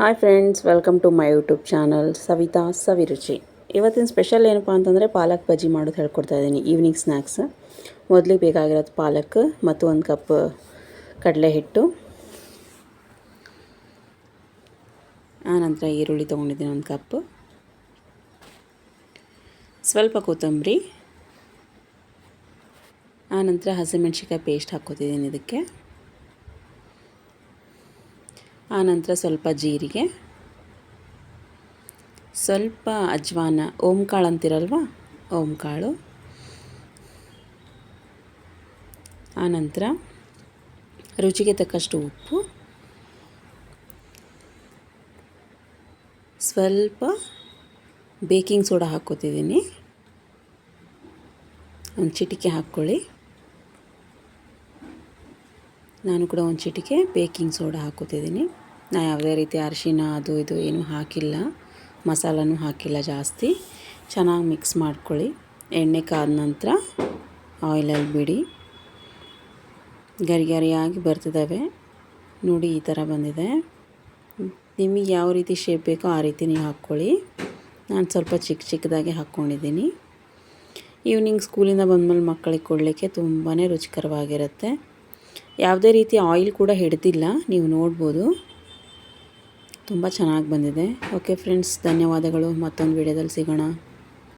Hi friends, welcome to my YouTube channel Savita Saviruchi. ಇವತ್ತಿನ special ಏನಪ್ಪ ಅಂತಂದರೆ ಪಾಲಕ್ ಬಜ್ಜಿ ಮಾಡೋದು ಹೇಳ್ಕೊಡ್ತಾ ಇದ್ದೀನಿ ಈವ್ನಿಂಗ್ ಸ್ನ್ಯಾಕ್ಸ್ ಮೊದಲಿಗೆ ಬೇಕಾಗಿರೋದು ಪಾಲಕ್ ಮತ್ತು ಒಂದು ಕಪ್ ಕಡಲೆ ಹಿಟ್ಟು ಆನಂತರ ಈರುಳ್ಳಿ ತೊಗೊಂಡಿದ್ದೀನಿ ಒಂದು ಕಪ್. ಸ್ವಲ್ಪ ಕೊತ್ತಂಬರಿ. ಆನಂತರ ಹಸಿಮೆಣ್ಸಿಕಾಯಿ ಪೇಸ್ಟ್ ಹಾಕ್ಕೋತಿದ್ದೀನಿ ಇದಕ್ಕೆ. ಆನಂತರ ಸ್ವಲ್ಪ ಜೀರಿಗೆ, ಸ್ವಲ್ಪ ಅಜ್ವಾನ, ಓಂಕಾಳು ಅಂತಿರಲ್ವ? ಓಂಕಾಳು. ಆನಂತರ ರುಚಿಗೆ ತಕ್ಕಷ್ಟು ಉಪ್ಪು. ಸ್ವಲ್ಪ ಬೇಕಿಂಗ್ ಸೋಡಾ ಹಾಕ್ಕೋತಿದ್ದೀನಿ. ಒಂದು ಚಿಟಿಕೆ ಹಾಕ್ಕೊಳ್ಳಿ. ನಾನು ಕೂಡ ಒಂದು ಚಿಟಿಕೆ ಬೇಕಿಂಗ್ ಸೋಡಾ ಹಾಕೋತಿದ್ದೀನಿ ನಾನು ಯಾವುದೇ ರೀತಿ ಅರಿಶಿನ, ಅದು ಇದು ಏನೂ ಹಾಕಿಲ್ಲ. ಮಸಾಲನೂ ಹಾಕಿಲ್ಲ ಜಾಸ್ತಿ. ಚೆನ್ನಾಗಿ ಮಿಕ್ಸ್ ಮಾಡ್ಕೊಳ್ಳಿ. ಎಣ್ಣೆ ಕಾದ ನಂತರ ಆಯಿಲಲ್ಲಿ ಬಿಡಿ. ಗರಿ ಗರಿಯಾಗಿ ಬರ್ತಿದ್ದಾವೆ ನೋಡಿ ಈ ಥರ ಬಂದಿದೆ. ನಿಮಗೆ ಯಾವ ರೀತಿ ಶೇಪ್ ಬೇಕೋ ಆ ರೀತಿ ನೀವು ಹಾಕ್ಕೊಳ್ಳಿ. ನಾನು ಸ್ವಲ್ಪ ಚಿಕ್ಕ ಚಿಕ್ಕದಾಗಿ ಹಾಕ್ಕೊಂಡಿದ್ದೀನಿ ಈವ್ನಿಂಗ್ ಸ್ಕೂಲಿಂದ ಬಂದಮೇಲೆ ಮಕ್ಕಳಿಗೆ ಕೊಡಲಿಕ್ಕೆ ತುಂಬಾ ರುಚಿಕರವಾಗಿರುತ್ತೆ. ಯಾವುದೇ ರೀತಿ ಆಯಿಲ್ ಕೂಡ ಹಿಡ್ದಿಲ್ಲ, ನೀವು ನೋಡ್ಬೋದು. ತುಂಬ ಚೆನ್ನಾಗಿ ಬಂದಿದೆ. ಓಕೆ ಫ್ರೆಂಡ್ಸ್, ಧನ್ಯವಾದಗಳು. ಮತ್ತೊಂದು ವಿಡಿಯೋದಲ್ಲಿ ಸಿಗೋಣ.